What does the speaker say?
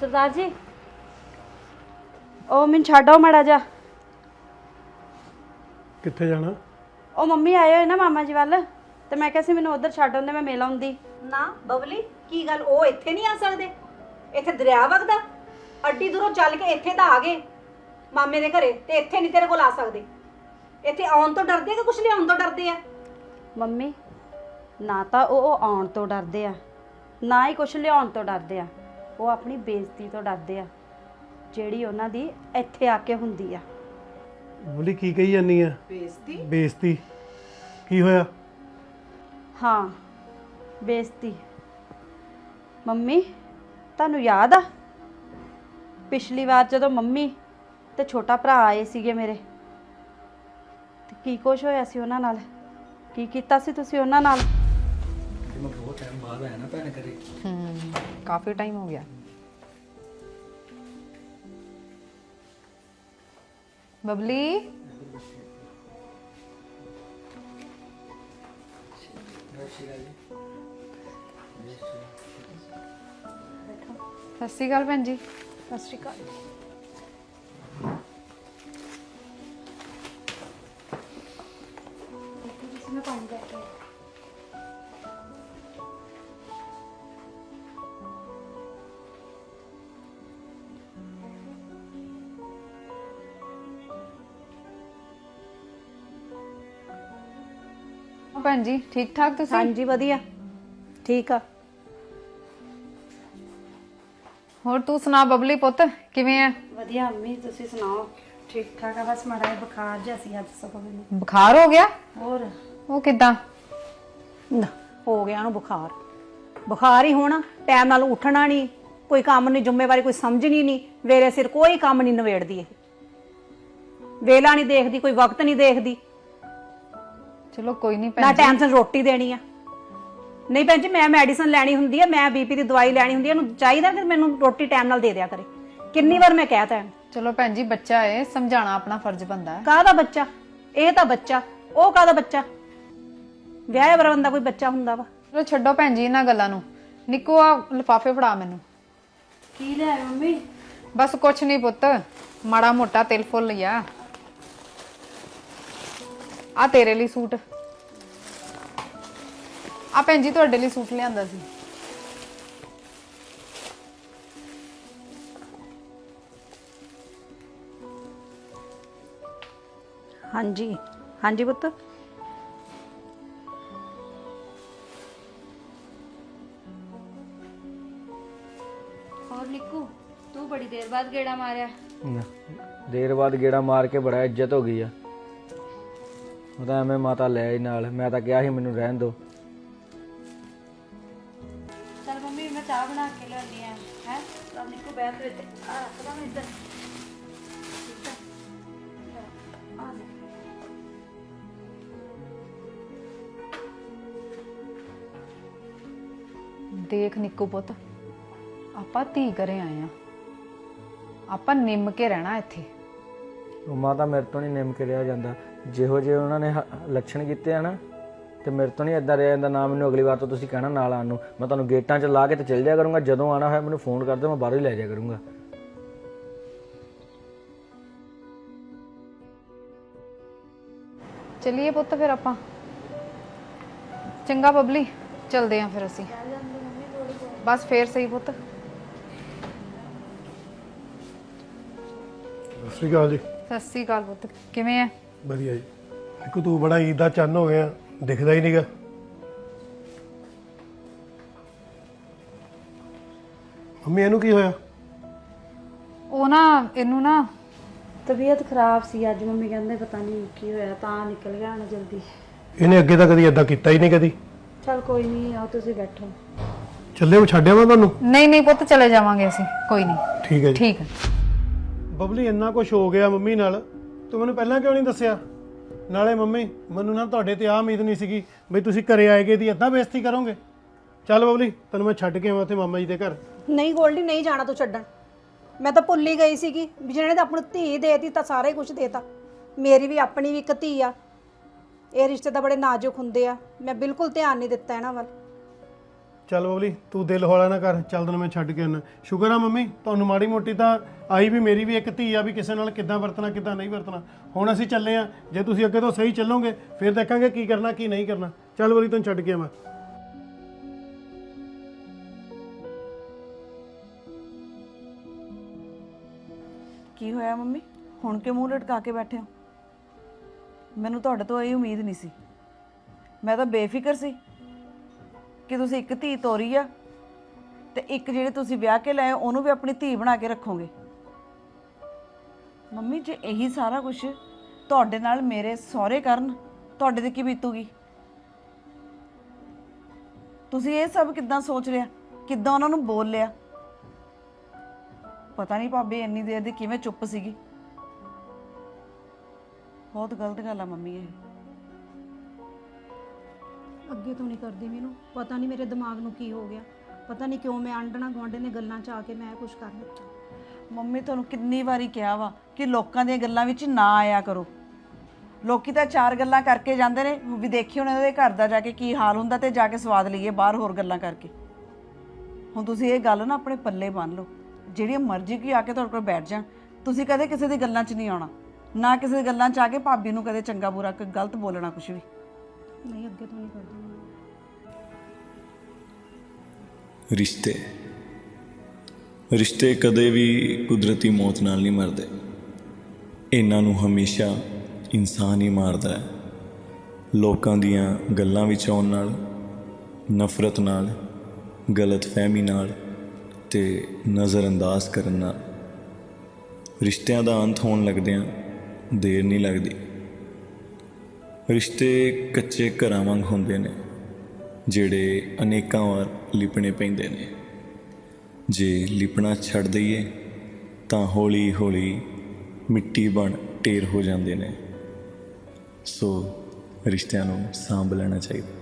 ਸਰਦਾਰ ਜੀ। ਉਹ ਮੈਨੂੰ ਛੱਡੋ ਮੜਾ ਜਾ ਕਿੱਥੇ ਜਾਣਾ? ਉਹ ਮੰਮੀ ਆਏ ਹੋਏ ਨਾ ਮਾਮਾ ਜੀ ਵੱਲ ਤੇ ਮੈਂ ਕਿਹਾ ਸੀ ਮੈਨੂੰ ਉਧਰ ਛੱਡ ਆਉਂਦੇ ਮੈਂ ਮਿਲ ਆਉਂਦੀ। ਨਾ ਬਬਲੀ ਕੀ ਗੱਲ? ਉਹ ਇੱਥੇ ਨਹੀਂ ਆ ਸਕਦੇ। ਇੱਥੇ ਦਰਿਆ ਵਗਦਾ। ਅੱਡੀ ਦੂਰੋਂ ਚੱਲ ਕੇ ਇੱਥੇ ਤਾਂ ਆ ਗਏ ਮਾਮੇ ਦੇ ਘਰੇ ਤੇ ਇੱਥੇ ਨਹੀਂ ਤੇਰੇ ਕੋਲ ਆ ਸਕਦੇ। ਇੱਥੇ ਆਉਣ ਤੋਂ ਡਰਦੇ ਕਿ ਕੁਛ ਲਿਆਉਣ ਤੋਂ ਡਰਦੇ ਆ? ਮੰਮੀ ਨਾ ਤਾਂ ਉਹ ਉਹ ਆਉਣ ਤੋਂ ਡਰਦੇ ਆ ਨਾ ਹੀ ਕੁਝ ਲਿਆਉਣ ਤੋਂ ਡਰਦੇ ਆ। ਉਹ ਆਪਣੀ ਬੇਇੱਜ਼ਤੀ ਤੋਂ ਡਰਦੇ ਆ ਜਿਹੜੀ ਉਹਨਾਂ ਦੀ ਇੱਥੇ ਆ ਕੇ ਹੁੰਦੀ ਆ। ਬੋਲੀ ਕੀ ਕਹੀ ਜਾਨੀ ਆ? ਬੇਇੱਜ਼ਤੀ? ਬੇਇੱਜ਼ਤੀ। ਕੀ ਹੋਇਆ? ਹਾਂ ਬੇਇੱਜ਼ਤੀ। ਮੰਮੀ ਤੁਹਾਨੂੰ ਯਾਦ ਆ? ਪਿਛਲੀ ਵਾਰ ਜਦੋਂ ਮੰਮੀ ਤੇ ਛੋਟਾ ਭਰਾ ਆਏ ਸੀਗੇ ਮੇਰੇ ਤੇ ਕੀ ਕੁਛ ਹੋਇਆ ਸੀ ਉਹਨਾਂ ਨਾਲ? ਕੀ ਕੀਤਾ ਸੀ ਤੁਸੀਂ ਉਹਨਾਂ ਨਾਲ? ਮੈਂ ਬਹੁਤ ਟਾਈਮ ਬਾਅਦ ਆਇਆ ਨਾ ਭੈਣ ਘਰੇ ਹੂੰ। ਕਾਫੀ ਟਾਈਮ ਹੋ ਗਿਆ ਬਬਲੀ ਸਤਿ ਸ਼੍ਰੀ ਅਕਾਲ ਭੈਣ ਜੀ ਸਤਿ ਸ਼੍ਰੀ ਭੈਣ ਜੀ ਠੀਕ ਠਾਕ ਤੁਸੀਂ? ਹਾਂਜੀ ਵਧੀਆ। ਠੀਕ ਆ। ਹੋਰ ਤੂੰ ਸੁਣਾ ਬਬਲੀ ਪੁੱਤ ਕਿਵੇਂ ਆ ਵਧੀਆ ਮੰਮੀ ਤੁਸੀਂ ਸੁਣਾਓ? ਠੀਕ ਠਾਕ ਆ ਬਸ ਮਾੜਾ ਜਿਹਾ ਬੁਖਾਰ ਜਿਹਾ ਸੀ ਅੱਜ ਸਗੋਂ ਮੈਨੂੰ। ਬੁਖਾਰ ਹੋ ਗਿਆ? ਹੋਰ? ਉਹ ਕਿਦਾਂ? ਨਾ ਹੋ ਗਿਆ ਉਹਨੂੰ ਬੁਖਾਰ। ਬੁਖਾਰ ਹੀ ਹੋਣਾ ਟਾਈਮ ਨਾਲ ਉੱਠਣਾ ਨਹੀਂ ਕੋਈ ਕੰਮ ਨਹੀਂ ਜ਼ਿੰਮੇਵਾਰੀ ਕੋਈ ਸਮਝਣੀ ਨਹੀਂ ਵੇਲੇ ਸਿਰ ਕੋਈ ਕੰਮ ਨਹੀਂ ਨਵੇੜਦੀ ਇਹ। ਵੇਲਾ ਨਹੀਂ ਦੇਖਦੀ ਕੋਈ ਵਕਤ ਨਹੀਂ ਦੇਖਦੀ। ਚਲੋ ਕੋਈ ਨਹੀਂ ਨਾ ਭੈਣ ਜੀ। ਟਾਈਮ ਸਿਰ ਰੋਟੀ ਦੇਣੀ ਆ। ਨਹੀਂ ਭੈਣ ਜੀ ਮੈਂ ਮੈਡੀਸਨ ਲੈਣੀ ਹੁੰਦੀ ਆ ਮੈਂ ਬੀਪੀ ਦੀ ਦਵਾਈ ਲੈਣੀ ਹੁੰਦੀ ਆ ਇਹਨੂੰ ਚਾਹੀਦਾ ਕਿ ਮੈਨੂੰ ਰੋਟੀ ਟਾਈਮ ਨਾਲ ਦੇ ਦਿਆ ਕਰੇ। ਕਿੰਨੀ ਵਾਰ ਮੈਂ ਕਹਿਤਾ ਇਹਨੂੰ। ਚਲੋ ਭੈਣ ਜੀ ਬੱਚਾ ਏ ਸਮਝਾਣਾ ਆਪਣਾ ਫਰਜ਼ ਬੰਦਾ ਹੈ। ਕਾਹਦਾ ਬੱਚਾ? ਇਹ ਤਾਂ ਬੱਚਾ ਉਹ ਕਾਹਦਾ ਬੱਚਾ? ਵਿਆਹਿਆ ਬਰਾ ਬੰਦਾ ਕੋਈ ਬੱਚਾ ਹੁੰਦਾ ਵਾ। ਚਲੋ ਛੱਡੋ ਭੈਣ ਜੀ ਇਹਨਾਂ ਗੱਲਾਂ ਨੂੰ। ਨਿੱਕੋ ਆ ਲਿਫਾਫੇ ਫੜਾ ਮੈਨੂੰ। ਕੀ ਲੈ ਆਏ ਮੰਮੀ? ਬਸ ਕੁਛ ਨਹੀਂ ਪੁੱਤ ਮਾੜਾ ਮੋਟਾ ਤਿਲ ਫੁੱਲ ਲਿਆ ਆ ਤੇਰੇ ਲਈ ਸੂਟ। ਆ ਭੈਣ ਜੀ ਤੁਹਾਡੇ ਲਈ ਸੂਟ ਲਿਆਂਦਾ ਸੀ। ਹਾਂਜੀ। ਹਾਂਜੀ ਪੁੱਤ। ਹੋਰ ਨਿੱਕੂ ਤੂੰ ਬੜੀ ਦੇਰ ਬਾਅਦ ਗੇੜਾ ਮਾਰਿਆ। ਦੇਰ ਬਾਅਦ ਗੇੜਾ ਮਾਰ ਕੇ ਬੜਾ ਇੱਜ਼ਤ ਹੋ ਗਈ ਆ। ਉਹ ਤਾਂ ਐਵੇਂ ਮਾਤਾ ਲੈ ਆਈ ਨਾਲ। ਮੈਂ ਤਾਂ ਕਿਹਾ ਸੀ ਮੈਨੂੰ ਰਹਿਣ ਦਿਓ ਚਲ ਮੰਮੀ ਮੈਂ ਚਾਹ ਬਣਾ ਕੇ ਲਿਆਉਂਦੀ ਆ ਹੈ? ਤਾਂ ਨਿੱਕੂ ਬੈਠ ਤੇ ਆ ਰੱਖਦਾ ਮੈਂ ਇੱਧਰ। ਠੀਕ ਆ? ਲੈ, ਆ ਲੈ। ਦੇਖ ਨਿੱਕੂ ਪੁੱਤ ਆਪਾਂ ਧੀ ਘਰੇ ਆਏ ਆ ਆਪਾਂ ਨਿੰਮ ਕੇ ਰਹਿਣਾ ਇੱਥੇ। ਉਹ ਮਾਤਾ ਮੇਰੇ ਤੋਂ ਨਹੀਂ ਨਿੰਮ ਕੇ ਰਿਹਾ ਜਾਂਦਾ। ਜਿਹੋ ਜਿਹੇ ਉਹਨਾਂ ਨੇ ਹ- ਲੱਛਣ ਕੀਤੇ ਆ ਨਾ ਤੇ ਮੇਰੇ ਤੋਂ ਨਹੀਂ ਇਦਾਂ ਰਿਹਾ ਜਾਂਦਾ ਨਾ ਮੈਨੂੰ ਅਗਲੀ ਵਾਰ ਤੋਂ ਤੁਸੀਂ ਕਹਿਣਾ ਨਾਲ ਆਉਣ ਨੂੰ। ਮੈਂ ਤੁਹਾਨੂੰ ਗੇਟਾਂ 'ਚ ਲਾ ਕੇ ਤੇ ਚੱਲ ਜਾਇਆ ਕਰੂੰਗਾ ਜਦੋਂ ਆਣਾ ਹੋਇਆ ਮੈਨੂੰ ਫੋਨ ਕਰ ਦਿਓ ਮੈਂ ਬਾਹਰੋਂ ਹੀ ਲੈ ਜਾਇਆ ਕਰੂੰਗਾ। ਚਲਿਏ ਪੁੱਤ ਫਿਰ ਆਪਾਂ। ਚੰਗਾ ਬਬਲੀ ਚਲਦੇ ਆਂ ਫਿਰ ਅਸੀਂ। ਬਸ ਫੇਰ ਸਹੀ ਪੁੱਤ। ਸਤਿ ਸ਼੍ਰੀ ਅਕਾਲ ਜੀ। ਸਤਿ ਸ੍ਰੀ ਅਕਾਲ ਪੁੱਤ ਕਿਵੇਂ ਆ ਵਧੀਆ ਜੀ। ਦੇਖੋ ਤੂੰ ਬੜਾ ਈਦ ਦਾ ਚੰਨ ਹੋ ਗਿਆ ਦਿਖਦਾ ਹੀ ਨਹੀਂਗਾ ਮੰਮੀ ਇਹਨੂੰ ਕੀ ਹੋਇਆ? ਉਹ ਨਾ ਇਹਨੂੰ ਨਾ ਤਬੀਅਤ ਖਰਾਬ ਸੀ ਅੱਜ। ਮੰਮੀ ਕਹਿੰਦੇ ਪਤਾ ਨਹੀਂ ਕੀ ਹੋਇਆ ਤਾਂ ਨਿਕਲ ਗਿਆ ਨਾ ਜਲਦੀ। ਇਹਨੇ ਅੱਗੇ ਤਾਂ ਕਦੀ ਏਦਾਂ ਕੀਤਾ ਹੀ ਨਹੀਂ ਕਦੀ। ਚਲ ਕੋਈ ਨਹੀਂ ਆਓ ਤੁਸੀਂ ਬੈਠੋ। ਚੱਲੇ ਮੈਂ ਛੱਡਿਆ ਮੈਂ ਤੁਹਾਨੂੰ? ਨਹੀਂ ਨਹੀਂ ਪੁੱਤ ਚਲੇ ਜਾਵਾਂਗੇ ਅਸੀਂ। ਕੋਈ ਨਹੀਂ ਠੀਕ ਹੈ ਜੀ। ਠੀਕ ਹੈ। ਬਬਲੀ ਇੰਨਾ ਕੁਝ ਹੋ ਗਿਆ ਮੰਮੀ ਨਾਲ। ਤੂੰ ਮੈਨੂੰ ਪਹਿਲਾਂ ਕਿਉਂ ਨਹੀਂ ਦੱਸਿਆ? ਨਾਲੇ ਮੰਮੀ, ਮੈਨੂੰ ਨਾ ਤੁਹਾਡੇ ਤੇ ਆ ਉਮੀਦ ਨਹੀਂ ਸੀਗੀ ਬਈ ਤੁਸੀਂ ਘਰੇ ਆਏਗੇ ਦੀ ਏਦਾਂ ਬੇਇੱਜ਼ਤੀ ਕਰੋਗੇ। ਚੱਲ ਬਬਲੀ, ਤੈਨੂੰ ਮੈਂ ਛੱਡ ਕੇ ਆਵਾਂ ਉੱਥੇ ਮਾਮਾ ਜੀ ਦੇ ਘਰ। ਨਹੀਂ ਗੋਲਡੀ, ਨਹੀਂ ਜਾਣਾ ਤੂੰ ਛੱਡਣ। ਮੈਂ ਤਾਂ ਭੁੱਲ ਹੀ ਗਈ ਸੀਗੀ ਵੀ ਜਿਹਨੇ ਤਾਂ ਆਪਣੀ ਧੀ ਦੇਤੀ ਤਾਂ ਸਾਰਾ ਹੀ ਕੁਝ ਦੇਤਾ। ਮੇਰੀ ਵੀ ਆਪਣੀ ਵੀ ਇੱਕ ਧੀ ਆ। ਇਹ ਰਿਸ਼ਤੇ ਤਾਂ ਬੜੇ ਨਾਜ਼ੁਕ ਹੁੰਦੇ ਆ। ਮੈਂ ਬਿਲਕੁਲ ਧਿਆਨ ਨਹੀਂ ਦਿੱਤਾ ਇਹਨਾਂ ਵੱਲ। ਚੱਲ ਬਬਲੀ, ਤੂੰ ਦਿਲ ਹੌਲਾ ਨਾ ਕਰ, ਚੱਲ ਤੈਨੂੰ ਮੈਂ ਛੱਡ ਕੇ ਆਉਣਾ ਸ਼ੁਕਰ ਆ ਮੰਮੀ, ਤੁਹਾਨੂੰ ਮਾੜੀ ਮੋਟੀ ਤਾਂ ਆਈ ਵੀ ਮੇਰੀ ਵੀ ਇੱਕ ਧੀ ਆ ਵੀ ਕਿਸੇ ਨਾਲ ਕਿੱਦਾਂ ਵਰਤਣਾ, ਕਿੱਦਾਂ ਨਹੀਂ ਵਰਤਣਾ। ਹੁਣ ਅਸੀਂ ਚੱਲੇ ਆ, ਜੇ ਤੁਸੀਂ ਅੱਗੇ ਤੋਂ ਸਹੀ ਚੱਲੋਗੇ, ਫਿਰ ਦੇਖਾਂਗੇ ਕੀ ਕਰਨਾ, ਕੀ ਨਹੀਂ ਕਰਨਾ। ਚੱਲ ਬਬਲੀ, ਤੈਨੂੰ ਛੱਡ ਕੇ ਆਵਾਂ। ਕੀ ਹੋਇਆ ਮੰਮੀ? ਹੁਣ ਕਿ ਮੂੰਹ ਲਟਕਾ ਕੇ ਬੈਠੇ ਹੋ? ਮੈਨੂੰ ਤੁਹਾਡੇ ਤੋਂ ਇਹ ਉਮੀਦ ਨਹੀਂ ਸੀ। ਮੈਂ ਤਾਂ ਬੇਫਿਕਰ ਸੀ। ਕਿ ਤੁਸੀਂ ਇੱਕ ਧੀ ਤੋਰੀ ਆ ਤੇ ਇੱਕ ਜਿਹੜੀ ਤੁਸੀਂ ਵਿਆਹ ਕੇ ਲਏ, ਉਹਨੂੰ ਵੀ ਆਪਣੀ ਧੀ ਬਣਾ ਕੇ ਰੱਖੋਗੇ? ਮੰਮੀ, ਜੇ ਇਹੀ ਸਾਰਾ ਕੁਝ ਤੁਹਾਡੇ ਨਾਲ ਮੇਰੇ ਸਹੁਰੇ ਕਰਨ, ਤੁਹਾਡੇ ਤੇ ਕੀ ਬੀਤੂਗੀ? ਤੁਸੀਂ ਇਹ ਸਭ ਕਿੱਦਾਂ ਸੋਚ ਲਿਆ? ਕਿੱਦਾਂ ਉਹਨਾਂ ਨੂੰ ਬੋਲ ਲਿਆ? ਪਤਾ ਨਹੀਂ ਭਾਬੀ, ਇੰਨੀ ਦੇਰ ਦੀ ਕਿਵੇਂ ਚੁੱਪ ਸੀਗੀ? ਬਹੁਤ ਗਲਤ ਗੱਲ ਆ ਮੰਮੀ ਇਹ। ਅੱਗੇ ਤੋਂ ਨਹੀਂ ਕਰਦੀ ਮੈਨੂੰ। ਪਤਾ ਨਹੀਂ ਮੇਰੇ ਦਿਮਾਗ ਨੂੰ ਕੀ ਹੋ ਗਿਆ। ਪਤਾ ਨਹੀਂ ਕਿਉਂ ਮੈਂ ਆਂਡਣਾ ਗੁਆਂਢੇ ਨੇ ਗੱਲਾਂ ਚ ਆ ਕੇ ਮੈਂ ਕੁਝ ਕਰ ਦਿੱਤਾ। ਮੰਮੀ ਤੁਹਾਨੂੰ ਕਿੰਨੀ ਵਾਰੀ ਕਿਹਾ ਵਾ ਕਿ ਲੋਕਾਂ ਦੀਆਂ ਗੱਲਾਂ ਵਿੱਚ ਨਾ ਆਇਆ ਕਰੋ। ਲੋਕੀ ਤਾਂ ਚਾਰ ਗੱਲਾਂ ਕਰਕੇ ਜਾਂਦੇ ਨੇ। ਵੀ ਦੇਖੀ ਉਹਨਾਂ ਦੇ ਘਰ ਦਾ ਜਾ ਕੇ ਕੀ ਹਾਲ ਹੁੰਦਾ ਤੇ ਜਾ ਕੇ ਸਵਾਦ ਲਈਏ ਬਾਹਰ ਹੋਰ ਗੱਲਾਂ ਕਰਕੇ। ਹੁਣ ਤੁਸੀਂ ਇਹ ਗੱਲ ਨਾ ਆਪਣੇ ਪੱਲੇ ਬੰਨ ਲਓ। ਜਿਹੜੀ ਮਰਜ਼ੀ ਕੀ ਆ ਕੇ ਤੁਹਾਡੇ ਕੋਲ ਬੈਠ ਜਾਣ। ਤੁਸੀਂ ਕਦੇ ਕਿਸੇ ਦੀ ਗੱਲਾਂ 'ਚ ਨਹੀਂ ਆਉਣਾ। ਨਾ ਕਿਸੇ ਦੀ ਗੱਲਾਂ 'ਚ ਆ ਕੇ ਭਾਬੀ ਨੂੰ ਕਦੇ ਚੰਗਾ ਬੁਰਾ, ਕੋਈ ਗਲਤ ਬੋਲਣਾ ਕੁਝ ਵੀ। ਨਹੀਂ, ਅੱਗੇ ਤੋਂ ਨਹੀਂ ਕਰਦੀ ਮੈਂ। ਰਿਸ਼ਤੇ। ਰਿਸ਼ਤੇ ਕਦੇ ਵੀ ਕੁਦਰਤੀ ਮੌਤ ਨਾਲ ਨਹੀਂ ਮਰਦੇ। ਇਹਨਾਂ ਨੂੰ ਹਮੇਸ਼ਾ ਇਨਸਾਨ ਹੀ ਮਾਰਦਾ ਹੈ। ਲੋਕਾਂ ਦੀਆਂ ਗੱਲਾਂ ਵਿੱਚ ਆਉਣ ਨਾਲ, ਨਫ਼ਰਤ ਨਾਲ ਗਲਤ ਫਹਿਮੀ ਨਾਲ ਤੇ ਨਜ਼ਰਅੰਦਾਜ਼ ਕਰਨ ਨਾਲ ਰਿਸ਼ਤਿਆਂ ਦਾ ਅੰਤ ਹੋਣ ਲੱਗਦਿਆਂ ਦੇਰ ਨਹੀਂ ਲੱਗਦੀ। ਰਿਸ਼ਤੇ ਕੱਚੇ ਘਰਾਂ ਵਾਂਗ ਹੁੰਦੇ ਨੇ, ਜਿਹੜੇ ਅਨੇਕਾਂ ਵਾਰ ਲਿਪਣੇ ਪੈਂਦੇ ਨੇ। ਜੇ ਲਿਪਣਾ ਛੱਡ ਦਈਏ, ਤਾਂ ਹੌਲੀ ਹੌਲੀ ਮਿੱਟੀ ਬਣ ਢੇਰ ਹੋ ਜਾਂਦੇ ਨੇ। ਸੋ ਰਿਸ਼ਤਿਆਂ ਨੂੰ ਸਾਂਭ ਲੈਣਾ ਚਾਹੀਦਾ।